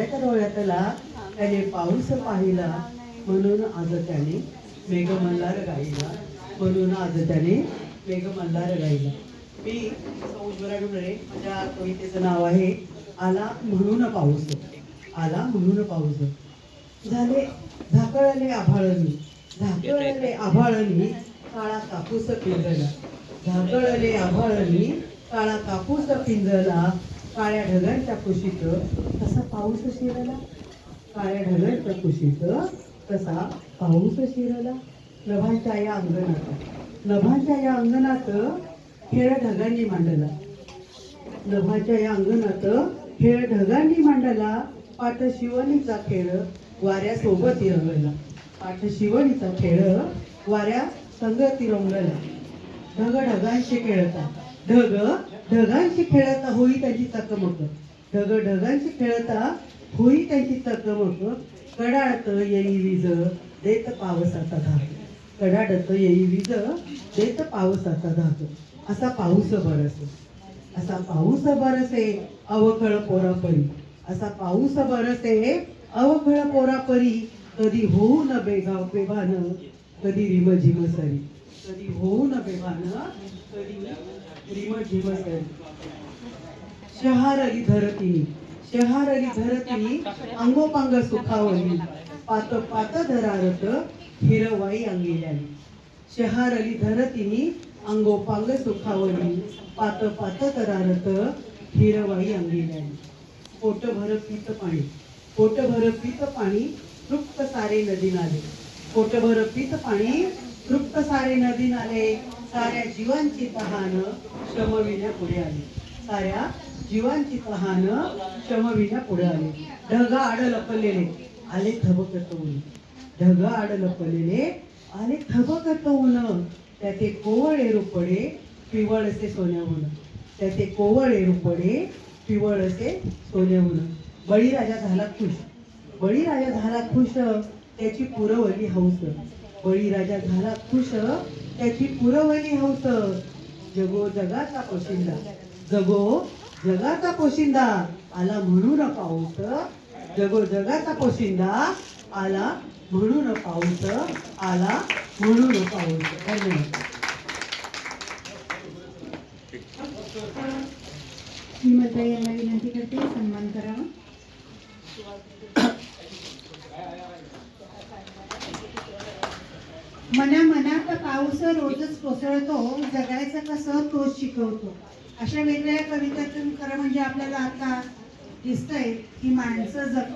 राजाच्या डोळ्यातला त्याने पाऊस पाहिला म्हणून आज त्याने मेघमल्हार गाईला म्हणून आज त्याने मेघमल्हार गाईला. मी सौ उज्ज्वला डुबळे माझ्या कवितेचं नाव आहे आला म्हणून पाऊस आला म्हणून पाऊस. झाले झाकळले आभाळणी झाकळले आभाळणी काळा कापूस पिंजला. झाकळले आभाळणी काळा कापूस पिंजला काळ्या ढगांच्या कुशीत कसा पाऊस शिरला. काळ्या ढगांच्या कुशीत तसा पाऊस शिरला. नभांच्या या अंगणात. नभांच्या या अंगणात खेळ ढगांनी मांडला. नभाच्या या अंगणात खेळ ढगांनी मांडला. पाठ शिवणीचा खेळ वाऱ्यासोबत रंगला. पाठ शिवणीचा खेळ वाऱ्या संगती रंगला. ढग ढगांशी खेळता. ढग ढगांशी खेळता होई त्याची चकमक. ढग ढगांशी खेळता होई त्यांची चकमक कडाळत येई वीज देत पावसाचा धाक कडाडत येई वीज देत पावसाचा धाक असा पाऊस बरसे असा. पाऊस बरसे अवखळ पोरापरी असा पाऊस बरसे अवखळ पोरापरी कधी होऊ न बेगाव बेभान कधी रिम झिम सरी. कधी होऊ न बेभान कधी रिम झिम सरी. शहारली धरती शहारली धरती अंगोपांग सुखावली पात पात धरारत हिरवाई अंगिल्याली. शहारली धरतीनी अंगोपांग सुखावली पात पात धरारत हिरवाई अंगिल्याली. पोट भर पीत पाणी पोट भर पीत पाणी तृप्त सारे नदी नाले. पोट भर पीत पाणी तृप्त सारे नदी नाले. साऱ्या जीवांची तहान शमविण्या पुढे आली. साऱ्या जीवांची तहान शमविण्या पुढे आले. ढग आड लपलेले आले थबकतवून ढग आड लपलेले आले थबकतवून त्याचे कोवळे रुपडे पिवळसे सोन्याहून. त्याचे कोवळे रुपडे पिवळसे सोन्याहून. बळीराजा झाला खुश. बळीराजा झाला खुश त्याची पुरवली हौस. बळीराजा झाला खुश त्याची पुरवली हौस. जगो जगाचा पोशिंदा. जगो जगाचा पोशिंदा आला म्हणून पाऊस जगो जगाचा पोशिंदा आला म्हणून पाऊस आला म्हणून पाऊस धन्यवाद. मी मता यांना विनंती करते सन्मान करावा मना मनात पाऊस रोजच कोसळतो जगायचं कसं तोच शिकवतो. अशा वेगळ्या कवितातून खरं म्हणजे आपल्याला आता दिसतंय की माणसं जग